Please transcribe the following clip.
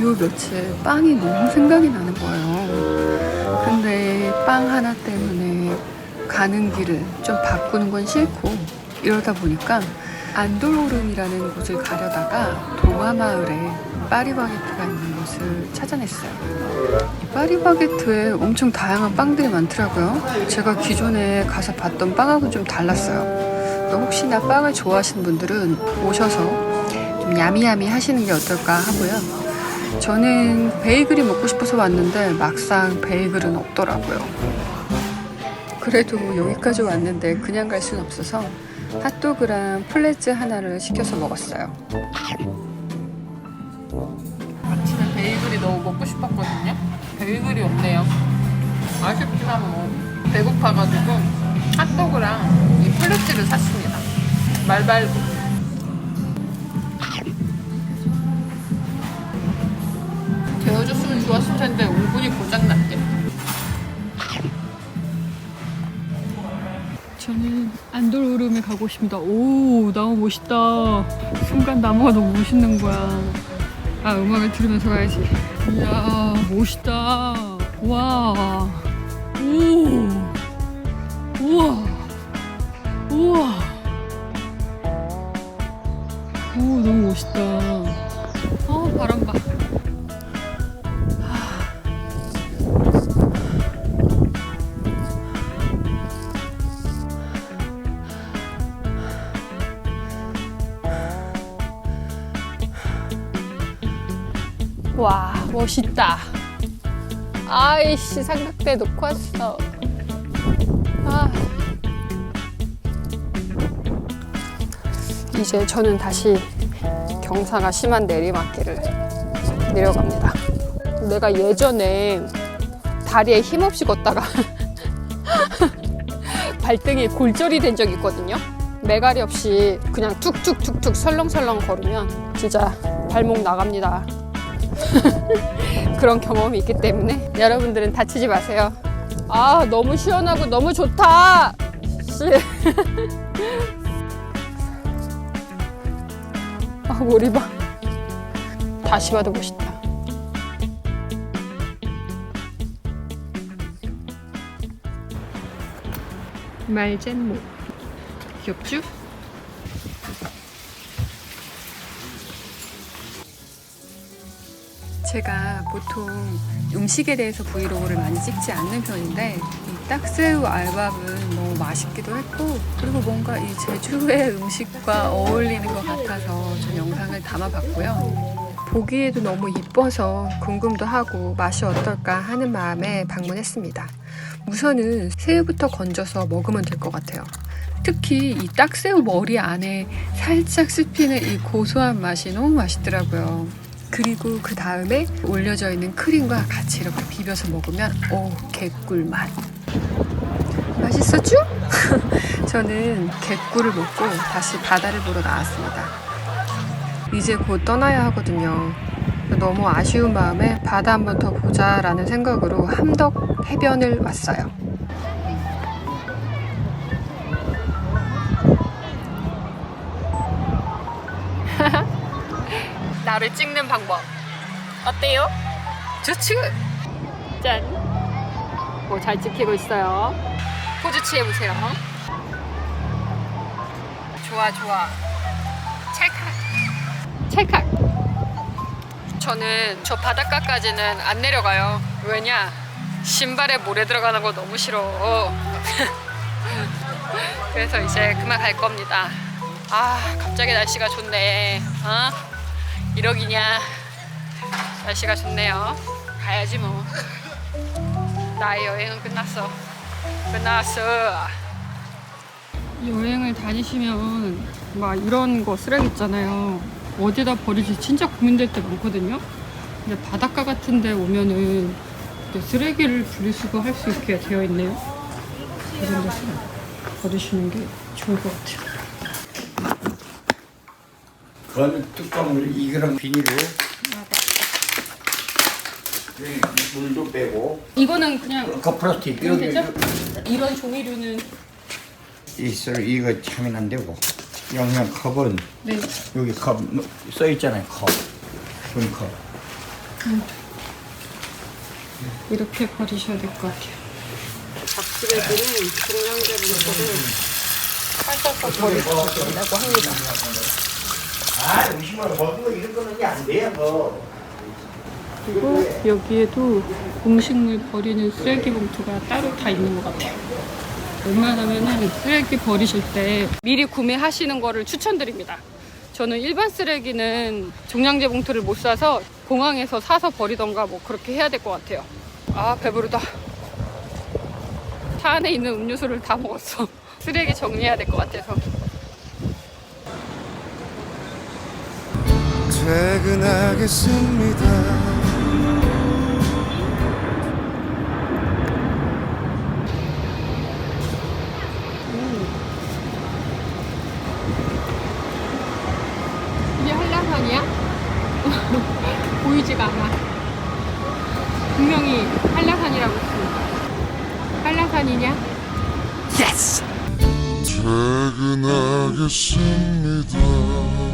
요 며칠 빵이 너무 생각이 나는 거예요. 근데 빵 하나 때문에 가는 길을 좀 바꾸는 건 싫고 이러다 보니까 안돌오름이라는 곳을 가려다가 동화마을에 파리바게트가 있는 곳을 찾아냈어요. 이 파리바게트에 엄청 다양한 빵들이 많더라고요. 제가 기존에 가서 봤던 빵하고는 좀 달랐어요. 그러니까 혹시나 빵을 좋아하시는 분들은 오셔서 좀 야미야미 하시는 게 어떨까 하고요. 저는 베이글이 먹고 싶어서 왔는데 막상 베이글은 없더라고요. 그래도 여기까지 왔는데 그냥 갈 수는 없어서 핫도그랑 플레츠 하나를 시켜서 먹었어요. 아침에 베이글이 너무 먹고 싶었거든요. 베이글이 없네요. 아쉽지만 뭐 배고파가지고 핫도그랑 이 플래츠를 샀습니다. 말발굽. 텐데 오븐이 고장났대. 저는 안돌오름에 가고 있습니다. 오, 너무 멋있다. 순간 나무가 너무 멋있는 거야. 아, 음악을 들으면서 가야지. 이야, 멋있다. 와. 오. 우와. 우와. 오, 너무 멋있다. 아, 바람 봐. 와 멋있다. 아이씨 삼각대 놓고 왔어. 아. 이제 저는 다시 경사가 심한 내리막길을 내려갑니다. 내가 예전에 다리에 힘없이 걷다가 발등에 골절이 된 적이 있거든요. 매가리 없이 그냥 툭툭툭툭 설렁설렁 걸으면 진짜 발목 나갑니다 그런 경험이 있기 때문에 여러분들은 다치지 마세요. 아 너무 시원하고 너무 좋다. 씨. 아 머리 봐. 다시 봐도 멋있다. 말젠모 귀엽 제가 보통 음식에 대해서 브이로그를 많이 찍지 않는 편인데 이 딱새우 알밥은 너무 맛있기도 했고 그리고 뭔가 이 제주의 음식과 어울리는 것 같아서 전 영상을 담아봤고요. 보기에도 너무 이뻐서 궁금도 하고 맛이 어떨까 하는 마음에 방문했습니다. 우선은 새우부터 건져서 먹으면 될 것 같아요. 특히 이 딱새우 머리 안에 살짝 씹히는 이 고소한 맛이 너무 맛있더라고요. 그리고 그 다음에 올려져 있는 크림과 같이 이렇게 비벼서 먹으면 오 개꿀 맛. 맛있었죠? 저는 개꿀을 먹고 다시 바다를 보러 나왔습니다. 이제 곧 떠나야 하거든요. 너무 아쉬운 마음에 바다 한 번 더 보자라는 생각으로 함덕 해변을 왔어요. 나를 찍는 방법 어때요? 좋지? 짠. 오, 잘 찍히고 있어요. 포즈 취해보세요. 좋아, 좋아. 찰칵. 찰칵. 저는 저 바닷가까지는 안 내려가요. 왜냐? 신발에 모래 들어가는 거 너무 싫어. 그래서 이제 그만 갈 겁니다. 아, 갑자기 날씨가 좋네. 어? 이러기냐. 날씨가 좋네요. 가야지 뭐. 나의 여행은 끝났어. 끝났어. 여행을 다니시면 막 이런 거 쓰레기 있잖아요. 어디다 버리지 진짜 고민될 때 많거든요. 근데 바닷가 같은 데 오면은 쓰레기를 분리수거 할 수 있게 되어 있네요. 이런 데서 버리시는 게 좋을 것 같아요. 그 뚜껑을 이거랑 비닐로 여기 물도 빼고 이거는 그냥 그 플라스틱 이거 되죠? 이런 종이류는 있어 이거 참면 안 되고 영양 컵은 네. 여기 컵 써 있잖아요 컵 벙커. 이렇게 버리셔야 될 것 같아요. 박스레기는 중량제 분포를 살짝 버리셔야 된다고 합니다. 아, 먹은 거 이런 거는 안 돼요, 뭐. 그리고 여기에도 음식물 버리는 쓰레기 봉투가 따로 다 있는 것 같아요. 웬만하면은 쓰레기 버리실 때 미리 구매하시는 거를 추천드립니다. 저는 일반 쓰레기는 종량제 봉투를 못 사서 공항에서 사서 버리던가 뭐 그렇게 해야 될 것 같아요. 아 배부르다. 차 안에 있는 음료수를 다 먹었어. 쓰레기 정리해야 될 것 같아서. 퇴근하겠습니다. 이게 한라산이야? 보이지가 않아. 분명히 한라산이라고 했습니다. 한라산이냐? 퇴근하겠습니다.